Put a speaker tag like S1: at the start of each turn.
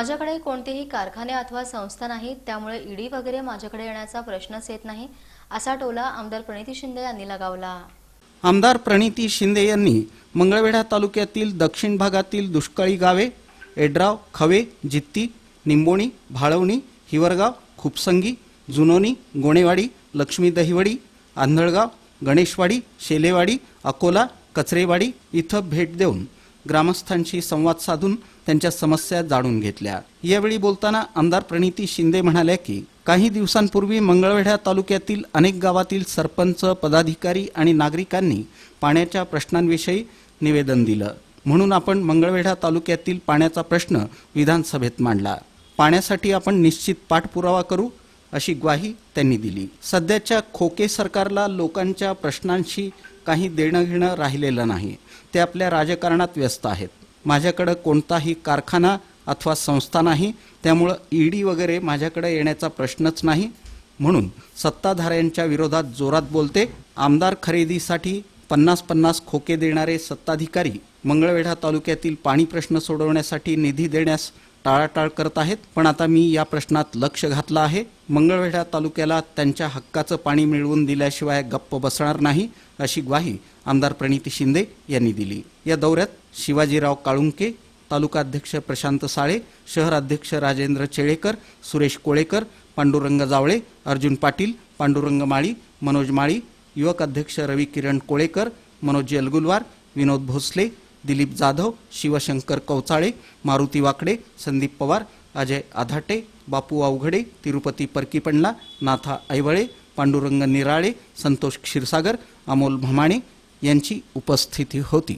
S1: माझ्याकडे कोणतेही कारखाने अथवा संस्था नाहीत त्यामुळे ईडी वगैरे माझ्याकडे येण्याचा प्रश्नच येत नाही असा टोला आमदार प्रणिती शिंदे यांनी लगावला.
S2: आमदार प्रणिती शिंदे यांनी मंगळवेढा तालुक्यातील दक्षिण भागातील दुष्काळी गावे एड्राव खवे जित्ती निंबोणी भाळवणी हिवरगाव खुपसंगी जुनोनी गोणेवाडी लक्ष्मी दहिवडी आंधळगाव गणेशवाडी शेलेवाडी अकोला कचरेवाडी इथं भेट देऊन ग्रामस्थांशी संवाद साधून त्यांच्या समस्या जाणून घेतल्या. यावेळी बोलताना आमदार प्रणिती शिंदे म्हणाल्या की काही दिवसांपूर्वी मंगळवेढा तालुक्यातील अनेक गावातील सरपंच पदाधिकारी आणि नागरिकांनी पाण्याच्या प्रश्नांविषयी निवेदन दिलं. म्हणून आपण मंगळवेढा तालुक्यातील पाण्याचा प्रश्न विधानसभेत मांडला. पाण्यासाठी आपण निश्चित पाठपुरावा करू अशी ग्वाही त्यांनी दिली. सध्याच्या खोके सरकारला लोकांच्या प्रश्नांशी काही देणं घेणं राहिलेलं नाही. ते आपल्या राजकारणात व्यस्त आहेत. माझ्याकडं कोणताही कारखाना अथवा संस्था नाही. त्यामुळं ईडी वगैरे माझ्याकडे येण्याचा प्रश्नच नाही. म्हणून सत्ताधाऱ्यांच्या विरोधात जोरात बोलते. आमदार खरेदीसाठी पन्नास पन्नास खोके देणारे सत्ताधिकारी मंगळवेढा तालुक्यातील पाणी प्रश्न सोडवण्यासाठी निधी देण्यास टाळाटाळ करत आहेत. पण आता मी या प्रश्नात लक्ष घातलं आहे. मंगळवेढा तालुक्याला त्यांच्या हक्काचं पाणी मिळवून दिल्याशिवाय गप्प बसणार नाही अशी ग्वाही आमदार प्रणिती शिंदे यांनी दिली. या दौऱ्यात शिवाजीराव काळुंके तालुकाध्यक्ष प्रशांत साळे शहराध्यक्ष राजेंद्र चेळेकर सुरेश कोळेकर पांडुरंग जावळे अर्जुन पाटील पांडुरंग माळी मनोज माळी युवक अध्यक्ष रवी किरण कोळेकर मनोज यलगुलवार विनोद भोसले दिलीप जाधव शिवशंकर कवचाळे मारुती वाकडे संदीप पवार अजय आधाटे बापू अवघडे तिरुपती परकीपंडला नाथा ऐवळे पांडुरंग निराळे संतोष क्षीरसागर अमोल भमाणे यांची उपस्थिती होती.